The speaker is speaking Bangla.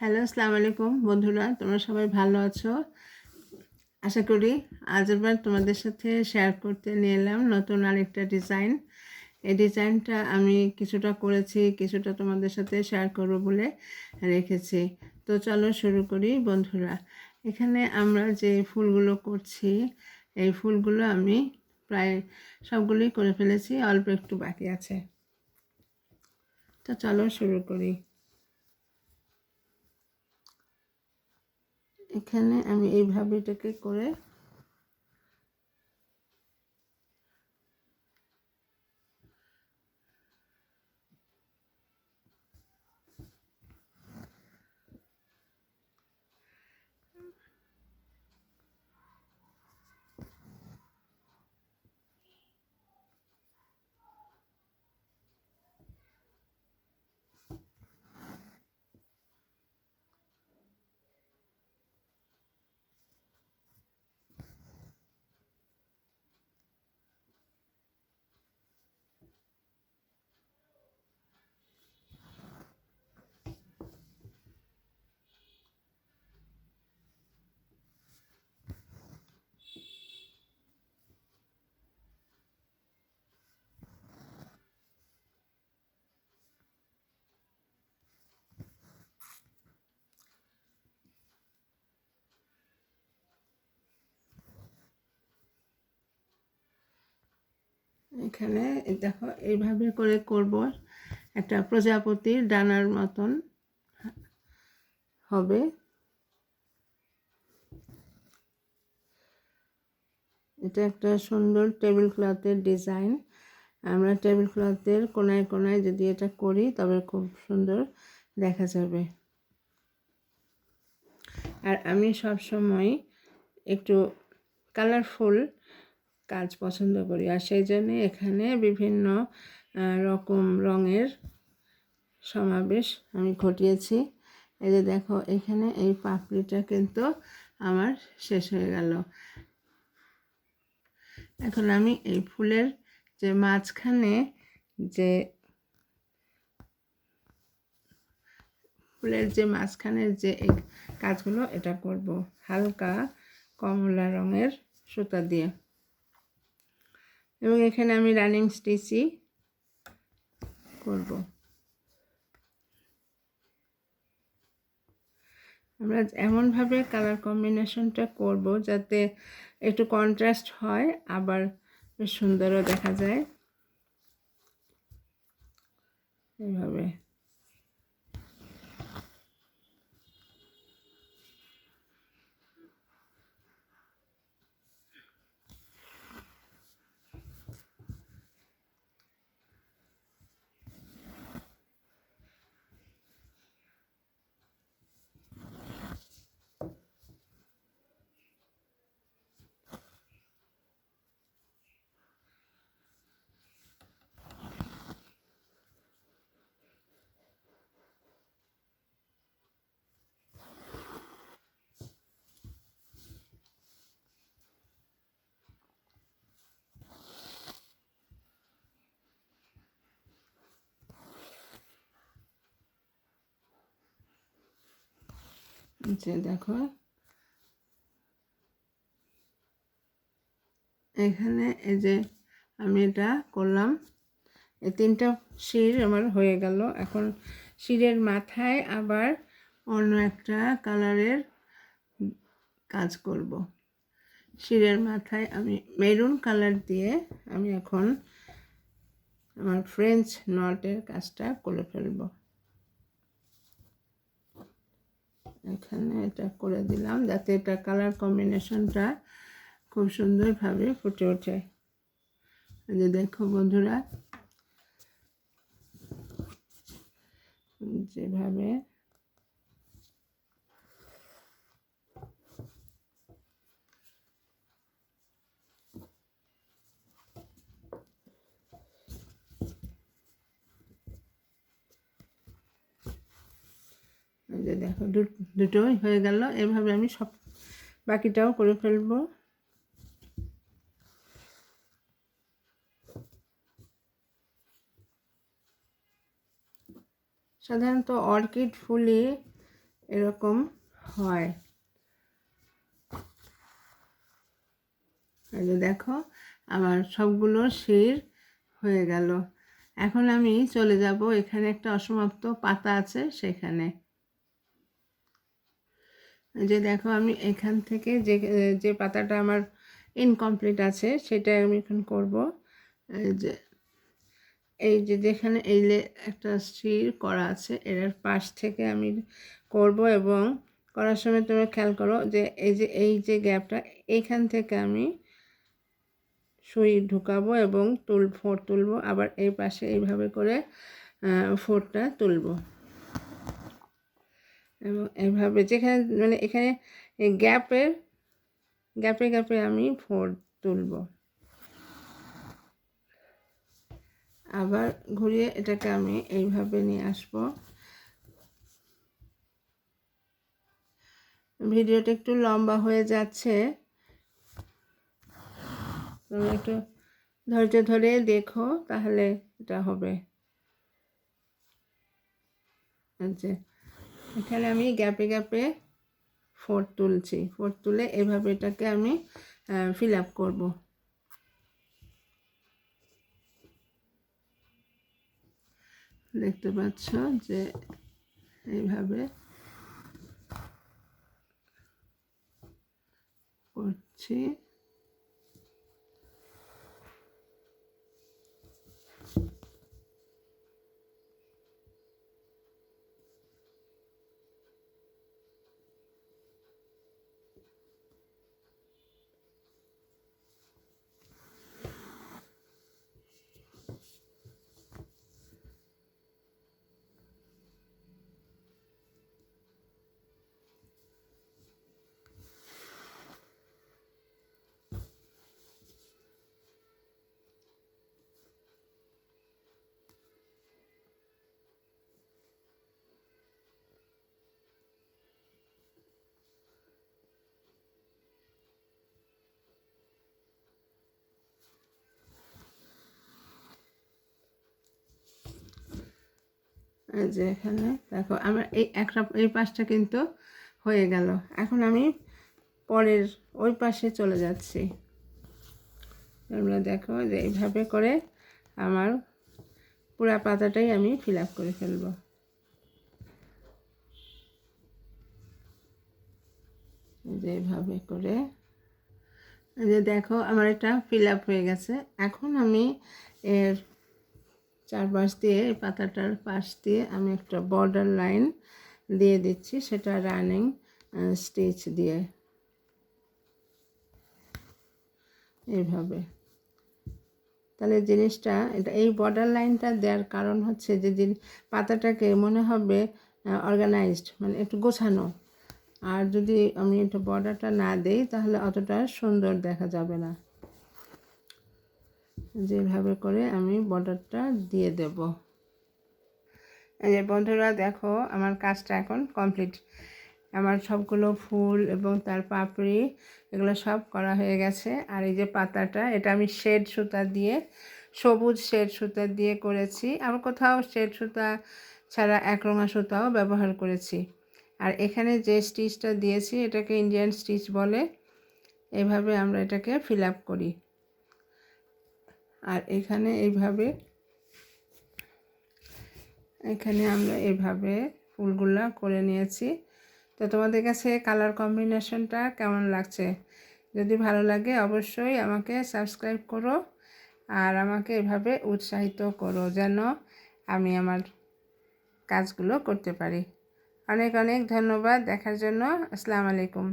হ্যালো, আসসালামু আলাইকুম। বন্ধুরা, তোমরা সবাই ভালো আছো? আশা করি আজ এবার তোমাদের সাথে শেয়ার করতে নিয়ে এলাম নতুন আরেকটা ডিজাইন এই ডিজাইনটা আমি কিছুটা করেছি, কিছুটা তোমাদের সাথে শেয়ার করব বলে রেখেছি। তো চলো শুরু করি, বন্ধুরা। এখানে আমরা যে ফুলগুলো করছি, এই ফুলগুলো আমি প্রায় সবগুলোই করে ফেলেছি, অল্প একটু বাকি আছে। তো চলো শুরু করি। এখানে আমি এইভাবে এটাকে করে এখানে দেখো, এইভাবে করে করব। একটা প্রজাপতির ডানার মতন হবে। এটা একটা সুন্দর টেবিল ক্লথের ডিজাইন। আমরা টেবিল ক্লথের কোনায় কোনায় যদি এটা করি, তবে খুব সুন্দর দেখা যাবে। আর আমি সব সময় একটু কালারফুল কাজ পছন্দ করি। আর সেই জন্যে এখানে বিভিন্ন রকম রঙের সমাবেশ আমি ঘটিয়েছি। এই যে দেখো, এখানে এই পাপড়িটা কিন্তু আমার শেষ হয়ে গেল। এখন আমি এই ফুলের যে মাঝখানে যে ফুলের যে মাঝখানের যে কাজগুলো, এটা করব। হালকা কমলা রঙের সুতা দিয়ে। এবং এখানে আমি রানিং স্টিচই করব। আমরা এমনভাবে কালার কম্বিনেশনটা করব যাতে একটু কন্ট্রাস্ট হয়, আবার বেশ সুন্দরও দেখা যায়। এইভাবে। যে দেখো, এখানে এই যে আমি এটা করলাম, এই তিনটা শির আমার হয়ে গেল। এখন শিরের মাথায় আবার অন্য একটা কালারের কাজ করব। শিরের মাথায় আমি মেরুন কালার দিয়ে আমি এখন আমার ফ্রেঞ্চ নটের কাজটা করে ফেলব। এখানে এটা করে দিলাম যাতে এটা কালার কম্বিনেশনটা খুব সুন্দরভাবে ফুটে ওঠে। যে দেখো বন্ধুরা, যেভাবে যে দেখো দুটোই হয়ে গেল। এভাবে আমি সব বাকিটাও করে ফেলব। সাধারণত অর্কিড ফুলে এরকম হয়। এই যে দেখো, আমার সবগুলো শির হয়ে গেল। এখন আমি চলে যাব, এখানে একটা অসমাপ্ত পাতা আছে, সেখানে। যে দেখো আমি এখান থেকে যে যে পাতাটা আমার ইনকমপ্লিট আছে সেটা আমি এখন করব। যে, এই যে যেখানে এই একটা শির করা আছে, এর পাশ থেকে আমি করব এবং করার সময় তুমি খেয়াল করো যে এই যে এই যে গ্যাপটা এইখান থেকে আমি সুই ঢুকাবো এবং তুল ফোর তুলবো, আবার এই পাশে এইভাবে করে ফোরটা তুলবো। এবং এভাবে যেখানে মানে এখানে গ্যাপের গ্যাপে গ্যাপে আমি ফোর তুলব। আবার ঘুরিয়ে এটাকে আমি এইভাবে নিয়ে আসব। ভিডিওটা একটু লম্বা হয়ে যাচ্ছে। তুমি একটু ধৈর্য ধরে দেখো তাহলে এটা হবে। আচ্ছা। এখানে আমি গ্যাপে গ্যাপে ফোর তুলছি। ফোর তুলে এভাবে এটাকে আমি ফিল আপ করব। দেখতে পাচ্ছ যে এইভাবে করছি। এই যে এখানে, দেখো, আমার এই একটা, এই পাশটা কিন্তু হয়ে গেল। এখন আমি পরের ওই পাশে চলে যাচ্ছি। তোমরা দেখো যে এইভাবে করে আমার পুরা পাতাটাই আমি ফিল আপ করে ফেলব। যে এইভাবে করে। যে দেখো, আমার এটা ফিল আপ হয়ে গেছে। এখন আমি এর চারপাশ দিয়ে, এই পাতাটার পাশ দিয়ে আমি একটা বর্ডার লাইন দিয়ে দিচ্ছি, সেটা রানিং স্টিচ দিয়ে। এইভাবে। তাহলে জিনিসটা, এটা এই বর্ডার লাইনটা দেওয়ার কারণ হচ্ছে যে পাতাটাকে মনে হবে অর্গানাইজড মানে একটু গোছানো। আর যদি আমি একটু বর্ডারটা না দেই, তাহলে অতটা সুন্দর দেখা যাবে না। যেভাবে করে আমি বর্ডারটা দিয়ে দেব। এই যে বন্ধুরা দেখো, আমার কাজটা এখন কমপ্লিট। আমার সবগুলো ফুল এবং তার পাপড়ি, এগুলো সব করা হয়ে গেছে। আর এই যে পাতাটা, এটা আমি শেড সুতা দিয়ে, সবুজ শেড সুতা দিয়ে করেছি। আমার কোথাও শেড সুতা ছাড়া একরঙা সুতাও ব্যবহার করেছি। আর এখানে যে স্টিচটা দিয়েছি, এটাকে ইন্ডিয়ান স্টিচ বলে, এভাবে আমরা এটাকে ফিল আপ করি। আর এখানে এইভাবে, এখানে আমরা এইভাবে ফুলগুলা করে নিয়েছি। তো তোমাদের কাছে কালার কম্বিনেশনটা কেমন লাগছে? যদি ভালো লাগে অবশ্যই আমাকে সাবস্ক্রাইব করো আর আমাকে এভাবে উৎসাহিত করো যেন আমি আমার কাজগুলো করতে পারি। অনেক অনেক ধন্যবাদ দেখার জন্য। আসসালামু আলাইকুম।